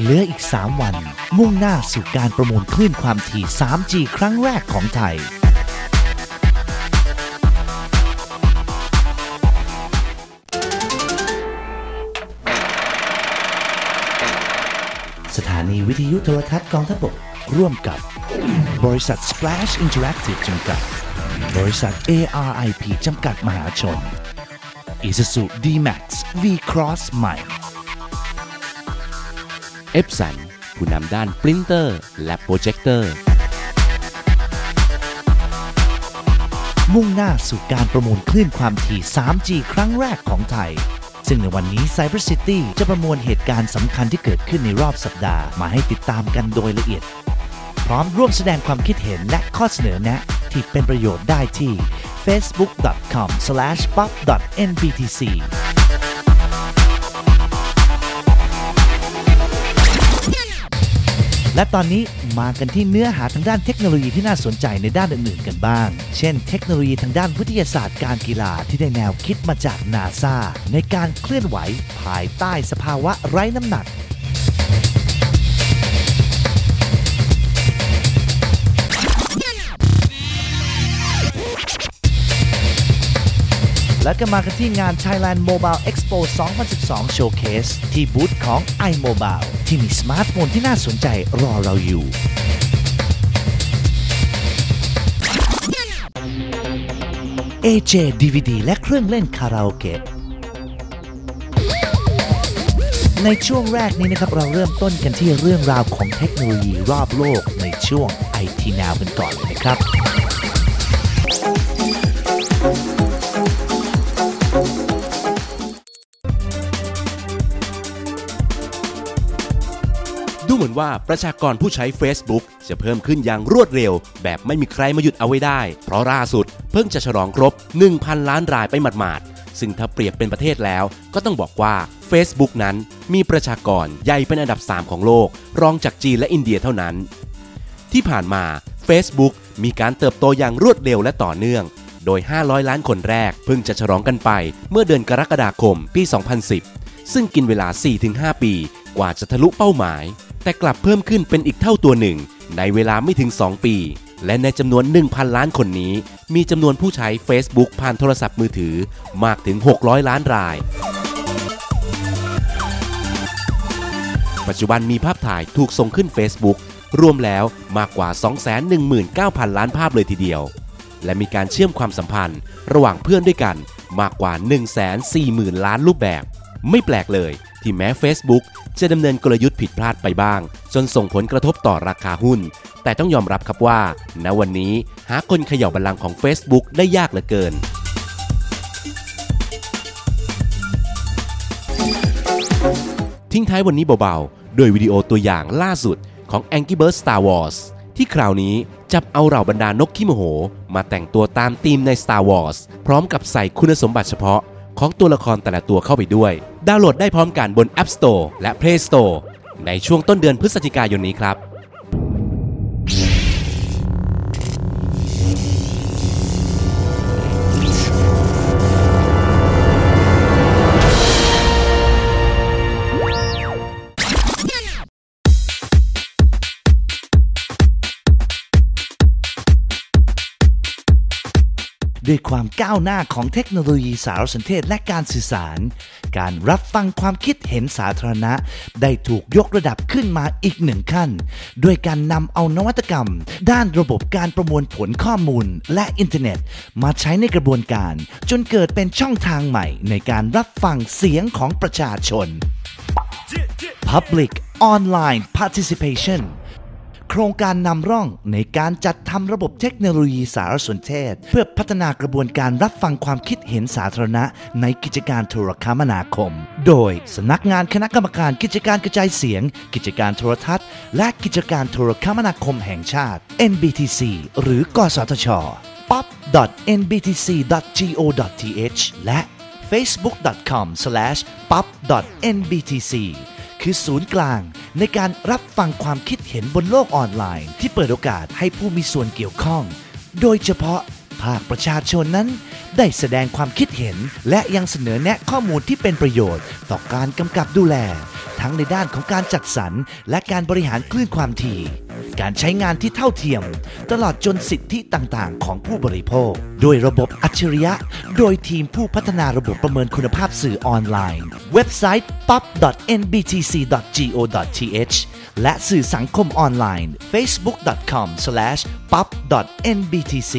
เหลืออีก 3 วัน มุ่งหน้าสู่การประมูลคลื่นความถี่ 3G ครั้งแรกของไทย สถานีวิทยุโทรทัศน์กองทัพบกร่วมกับบริษัท Splash Interactive จำกัด บริษัท ARIP จำกัดมหาชน Isuzu D-Max V-Cross ใหม่ เอฟสันผู้นำด้านปรินเตอร์และโปรเจคเตอร์มุ่งหน้าสู่การประมูลคลื่นความถี่ 3G ครั้งแรกของไทย ซึ่งในวันนี้ Cyber City จะประมวลเหตุการณ์สำคัญที่เกิดขึ้นในรอบสัปดาห์ มาให้ติดตามกันโดยละเอียด พร้อมร่วมแสดงความคิดเห็นและข้อเสนอแนะที่เป็นประโยชน์ได้ที่ facebook.com/pop.nbtc และตอนนี้มากันที่เนื้อหาทางด้านเทคโนโลยีที่น่าสนใจในด้านอื่นๆกันบ้าง เช่น เทคโนโลยีทางด้านวิทยาศาสตร์การกีฬาที่ได้แนวคิดมาจากนาซาในการเคลื่อนไหว ภายใต้สภาวะไร้น้ำหนัก และก็มากันที่งาน Thailand Mobile Expo 2012 Showcase ที่บูธของ iMobile ที่มีสมาร์ทโฟนที่น่าสนใจรอเราอยู่ AJ DVD และเครื่องเล่นคาราโอเกะในช่วงแรกนี้นะครับ เราเริ่มต้นกันที่เรื่องราวของเทคโนโลยีรอบโลกในช่วง IT Now กันก่อนเลยนะครับ ว่าประชากรผู้ใช้ Facebook จะเพิ่มขึ้นอย่างรวดเร็ว แบบไม่มีใครมาหยุดเอาไว้ได้ เพราะล่าสุดเพิ่งจะฉลองครบ 1,000 ล้านรายไปหมาดๆ ซึ่งถ้าเปรียบเป็นประเทศแล้วก็ต้องบอกว่า Facebook นั้นมีประชากรใหญ่เป็นอันดับ 3 ของโลก รองจากจีนและอินเดียเท่านั้น ที่ผ่านมา Facebook มีการเติบโตอย่างรวดเร็วและต่อเนื่อง โดย 500 ล้านคนแรกเพิ่งจะฉลองกันไป เมื่อเดือนกรกฎาคมปี 2010 ซึ่งกินเวลา 4-5 ปีกว่าจะทะลุเป้าหมาย แต่กลับเพิ่มขึ้นเป็นอีกเท่าตัวหนึ่ง ในเวลาไม่ถึง 2 ปี และในจำนวน 1,000 ล้านคนนี้ มีจำนวนผู้ใช้ Facebook ผ่านโทรศัพท์มือถือมากถึง 600 ล้านราย ปัจจุบันมีภาพถ่ายถูกส่งขึ้น Facebook รวมแล้วมากกว่า 219,000 ล้านภาพเลยทีเดียว และมีการเชื่อมความสัมพันธ์ ระหว่างเพื่อนด้วยกันมากกว่า 140,000 ล้านรูปแบบ ไม่แปลกเลย ที่แม้ Facebook จะดำเนินกลยุทธ์ผิดพลาดไปบ้าง จนส่งผลกระทบต่อราคาหุ้น แต่ต้องยอมรับครับว่า ณวันนี้หาคนเขย่าบัลลังก์ของ Facebook ได้ยากเหลือเกินทิ้งท้ายวันนี้เบาๆโดยวิดีโอตัวอย่างล่าสุดของ Angry Birds Star Wars ที่คราวนี้จับเอาเหล่าบรรดานกขี้โมโห มาแต่งตัวตามธีมใน Star Wars พร้อมกับใส่คุณสมบัติเฉพาะ ของตัวละครแต่ละตัวเข้าไปด้วย ดาวน์โหลดได้พร้อมกันบน App Store และ Play Store ในช่วงต้นเดือนพฤศจิกายนนี้ครับ ด้วยความก้าวหน้าของเทคโนโลยีสารสนเทศและการสื่อสาร การรับฟังความคิดเห็นสาธารณะ ได้ถูกยกระดับขึ้นมาอีกหนึ่งขั้น ด้วยการนำเอานวัตกรรม ด้านระบบการประมวลผลข้อมูลและอินเทอร์เน็ต มาใช้ในกระบวนการ จนเกิดเป็นช่องทางใหม่ในการรับฟังเสียงของประชาชน Public Online Participation ครงการนำร่องในการจัดทำระบบเทคโนโลยีสารสนเทศ เพื่อพัฒนากระบวนการรับฟังความคิดเห็นสาธารณะ ในกิจการโทรคมนาคม โดยสำนักงานคณะกรรมการกิจการกระจายเสียง กิจการโทรทัศน์ และกิจการโทรคมนาคมแห่งชาติ NBTC หรือ กสทช pop.nbtc.go.th และ facebook.com/pop.nbtc คือศูนย์กลาง ในการรับฟังความคิดเห็นบนโลกออนไลน์ ที่เปิดโอกาสให้ผู้มีส่วนเกี่ยวข้อง โดยเฉพาะภาคประชาชนนั้น ได้แสดงความคิดเห็น และยังเสนอแนะข้อมูลที่เป็นประโยชน์ ต่อการกำกับดูแล ทั้งในด้านของการจัดสรร และการบริหารคลื่นความถี่ การใช้งานที่เท่าเทียม ตลอดจนสิทธิต่างๆ ของผู้บริโภค ด้วยระบบอัจฉริยะ โดยทีมผู้พัฒนาระบบประเมินคุณภาพสื่อออนไลน์ เว็บไซต์ pop.nbtc.go.th และสื่อสังคมออนไลน์ facebook.com/pop.nbtc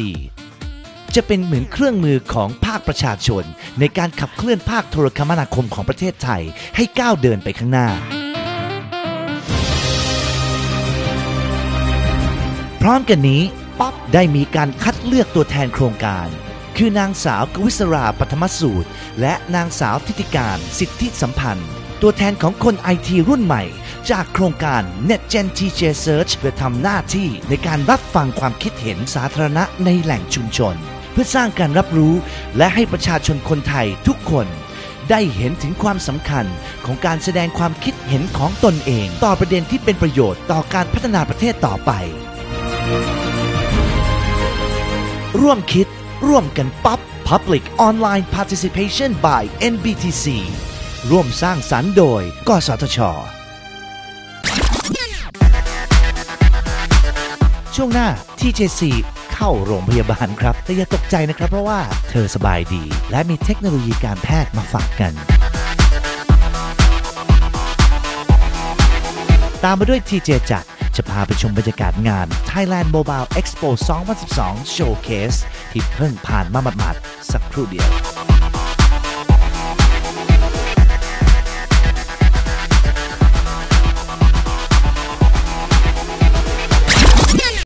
จะเป็นเหมือนเครื่องมือของภาคประชาชน ในการขับเคลื่อนภาคโทรคมนาคมของประเทศไทยให้ก้าวเดินไปข้างหน้า ร้อมกันนี้ป๊อปได้มีการคัดเลือกตัวแทนโครงการ คือนางสาวกวิศราปฐมสูตร และนางสาวทิติการสิทธิสัมพันธ์ ตัวแทนของคนไอทีรุ่นใหม่ จากโครงการ NetGen TJ Search เพื่อทำหน้าที่ในการรับฟังความคิดเห็นสาธารณะในแหล่งชุมชน เพื่อสร้างการรับรู้และให้ประชาชนคนไทยทุกคนได้เห็นถึงความสำคัญของการแสดงความคิดเห็นของตนเอง ต่อประเด็นที่เป็นประโยชน์ต่อการพัฒนาประเทศต่อไป ร่วมคิด ร่วมกันป๊อป Public Online Participation by NBTC ร่วมสร้างสรรค์โดย กสทช ช่วงหน้า TJC เข้าโรงพยาบาลครับ แต่อย่าตกใจนะครับ เพราะว่าเธอสบายดี และมีเทคโนโลยีการแพทย์มาฝากกัน ตามมาด้วย TJ จัก จะพาไปชมบรรยากาศงาน Thailand Mobile Expo 2012 Showcase ที่เพิ่งผ่านมาหมาดๆสักครู่เดียว